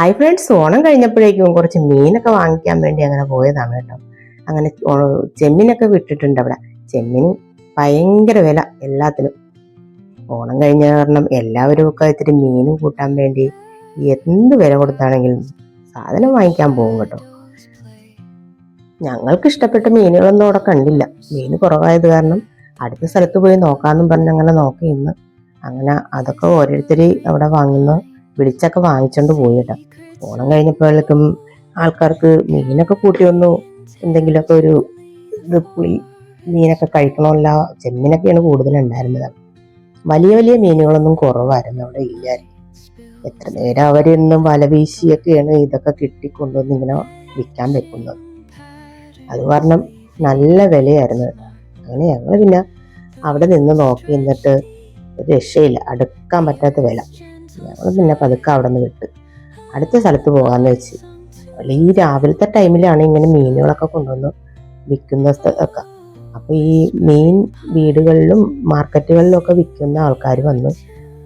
Hi friends Onam കഴിഞ്ഞപ്പോഴേക്കും കുറച്ച് മീനൊക്കെ വാങ്ങിക്കാൻ വേണ്ടി അങ്ങനെ പോയതാണ് കേട്ടോ. അങ്ങനെ ചെമ്മീനൊക്കെ വിട്ടിട്ടുണ്ട് അവിടെ. ചെമ്മീന് ഭയങ്കര വില എല്ലാത്തിനും. ഓണം കഴിഞ്ഞ കാരണം എല്ലാവരും ഒക്കെ ഇത്തിരി മീനും കൂട്ടാൻ വേണ്ടി എന്ത് വില കൊടുത്താണെങ്കിലും സാധനം വാങ്ങിക്കാൻ പോകും കേട്ടോ. ഞങ്ങൾക്ക് ഇഷ്ടപ്പെട്ട മീനുകളൊന്നും അവിടെ കണ്ടില്ല. മീൻ കുറവായത് കാരണം അടുത്ത സ്ഥലത്ത് പോയി നോക്കാമെന്നും പറഞ്ഞ് അങ്ങനെ നോക്കി ഇന്ന് അങ്ങനെ അതൊക്കെ ഓരോരുത്തർ അവിടെ വാങ്ങുന്ന. വിളിച്ചൊക്കെ വാങ്ങിച്ചോണ്ട് പോയി കേട്ടോ ഓണം കഴിഞ്ഞപ്പോഴേക്കും ആൾക്കാർക്ക് മീനൊക്കെ കൂട്ടി വന്നു. എന്തെങ്കിലുമൊക്കെ ഒരു ഇത് പുളി മീനൊക്കെ കഴിക്കണമല്ല. ചെമ്മീനൊക്കെയാണ് കൂടുതലുണ്ടായിരുന്നത് വലിയ വലിയ മീനുകളൊന്നും കുറവായിരുന്നു അവിടെ ഇല്ലായിരുന്നു എത്ര നേരം അവരിന്നും വല വീശിയൊക്കെയാണ് ഇതൊക്കെ കിട്ടിക്കൊണ്ടുവന്ന് ഇങ്ങനെ വിൽക്കാൻ വെക്കുന്നത്. അത് കാരണം നല്ല വിലയായിരുന്നു. അങ്ങനെ ഞങ്ങൾ പിന്നെ അവിടെ നിന്ന് നോക്കി നിന്നിട്ട് രക്ഷയില്ല. അടുക്കാൻ പറ്റാത്ത വില. ഞങ്ങൾ പിന്നെ പതുക്കെ അവിടെ നിന്ന് വിട്ട് അടുത്ത സ്ഥലത്ത് പോകാമെന്ന് വെച്ച്. ഈ രാവിലത്തെ ടൈമിലാണ് ഇങ്ങനെ മീനുകളൊക്കെ കൊണ്ടുവന്ന് വിൽക്കുന്ന സ്ഥലമൊക്കെ അപ്പോൾ ഈ മീൻ വീടുകളിലും മാർക്കറ്റുകളിലും ഒക്കെ വിൽക്കുന്ന ആൾക്കാർ വന്ന്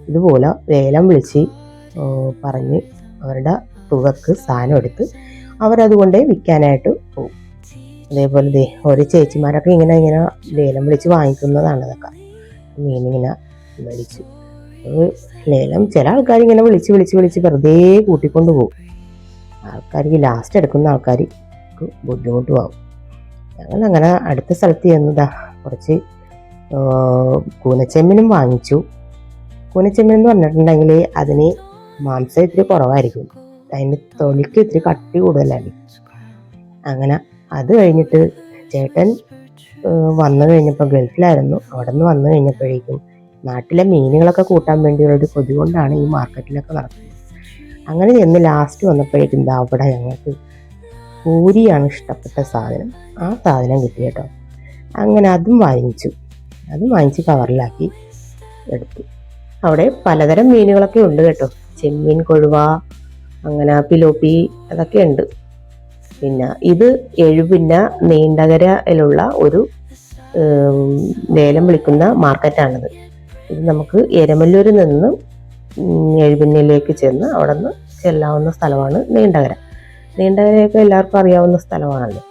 ഇതുപോലെ വേലം വിളിച്ച് പറഞ്ഞ് അവരുടെ തുകക്ക് സാധനം എടുത്ത് അവരതുകൊണ്ട് വിൽക്കാനായിട്ട് പോകും അതേപോലെ ദേ ഓരോ ചേച്ചിമാരൊക്കെ ഇങ്ങനെ ഇങ്ങനെ വേലം വിളിച്ച് വാങ്ങിക്കുന്നതാണ് ഇതൊക്കെ. മീനിങ്ങനെ മേടിച്ച്. ലേലം ചില ആൾക്കാർ ഇങ്ങനെ വിളിച്ച് വിളിച്ച് വിളിച്ച് വെറുതെ കൂട്ടിക്കൊണ്ട് പോകും. ആൾക്കാർക്ക് ലാസ്റ്റ് എടുക്കുന്ന ആൾക്കാർക്ക് ബുദ്ധിമുട്ടും ആവും. ഞങ്ങൾ അങ്ങനെ അടുത്ത സ്ഥലത്ത് ചെന്നതാ കുറച്ച് കൂനച്ചെമ്മിനും വാങ്ങിച്ചു. കൂനച്ചെമ്മീൻ എന്ന് പറഞ്ഞിട്ടുണ്ടെങ്കിൽ അതിന് മാംസം ഇത്തിരി കുറവായിരിക്കും. അതിന് തൊലിക്ക് ഇത്തിരി കട്ടി കൂടുതലാണ്. അങ്ങനെ അത് കഴിഞ്ഞിട്ട് ചേട്ടൻ വന്നു കഴിഞ്ഞപ്പോൾ ഗൾഫിലായിരുന്നു. അവിടെ നിന്ന് വന്നു കഴിഞ്ഞപ്പോഴേക്കും നാട്ടിലെ മീനുകളൊക്കെ കൂട്ടാൻ വേണ്ടിയുള്ളൊരു കൊതി കൊണ്ടാണ് ഈ മാർക്കറ്റിലൊക്കെ നടക്കുന്നത്. അങ്ങനെ ചെന്ന് ലാസ്റ്റ് വന്നപ്പോഴേക്കും ഇതാ അവിടെ ഞങ്ങൾക്ക് പൂരിയാണ് ഇഷ്ടപ്പെട്ട സാധനം. ആ സാധനം കിട്ടി കേട്ടോ. അങ്ങനെ അതും വാങ്ങിച്ചു. അതും വാങ്ങിച്ച് കവറിലാക്കി എടുത്തു. അവിടെ പലതരം മീനുകളൊക്കെ ഉണ്ട് കേട്ടോ. ചെമ്മീൻ കൊഴുവ അങ്ങനെ പിലോപ്പി അതൊക്കെ ഉണ്ട്. പിന്നെ ഇത് എഴുപിന്ന നീണ്ടകരയിലുള്ള ഒരു ലേലം വിളിക്കുന്ന മാർക്കറ്റാണിത് ഇത് നമുക്ക് എരമല്ലൂരിൽ നിന്നും എഴുപിന്നയിലേക്ക് ചെന്ന് അവിടെ നിന്ന് ചെല്ലാവുന്ന സ്ഥലമാണ് നീണ്ടകര. നീണ്ടകരയൊക്കെ എല്ലാവർക്കും അറിയാവുന്ന സ്ഥലമാണല്ലോ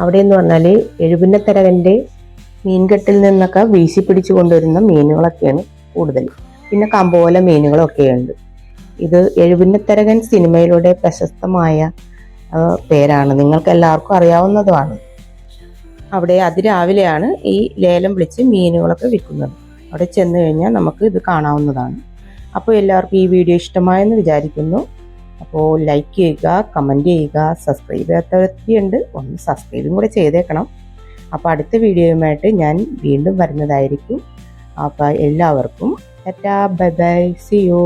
അവിടെ എന്ന് പറഞ്ഞാൽ എഴുപിന്നത്തരകന്റെ മീൻകെട്ടിൽ നിന്നൊക്കെ വീശി പിടിച്ചു കൊണ്ടുവരുന്ന മീനുകളൊക്കെയാണ് കൂടുതൽ പിന്നെ കമ്പോല മീനുകളൊക്കെയുണ്ട്. ഇത് എഴുപിന്നത്തരകൻ സിനിമയിലൂടെ പ്രശസ്തമായ പേരാണ്. നിങ്ങൾക്ക് എല്ലാവർക്കും അറിയാവുന്നതുമാണ്. അവിടെ അതിരാവിലെയാണ് ഈ ലേലം വിളിച്ച് മീനുകളൊക്കെ വിൽക്കുന്നത്. അവിടെ ചെന്ന് കഴിഞ്ഞാൽ നമുക്ക് ഇത് കാണാവുന്നതാണ്. അപ്പോൾ എല്ലാവർക്കും ഈ വീഡിയോ ഇഷ്ടമായെന്ന് വിചാരിക്കുന്നു. അപ്പോൾ ലൈക്ക് ചെയ്യുക കമന്റ് ചെയ്യുക സബ്സ്ക്രൈബ് ചെയ്യാത്തവരൊക്കെയുണ്ട് ഒന്ന് സബ്സ്ക്രൈബും കൂടെ ചെയ്തേക്കണം. അപ്പോൾ അടുത്ത വീഡിയോയുമായിട്ട് ഞാൻ വീണ്ടും വരുന്നതായിരിക്കും. അപ്പോൾ എല്ലാവർക്കും tata bye bye see you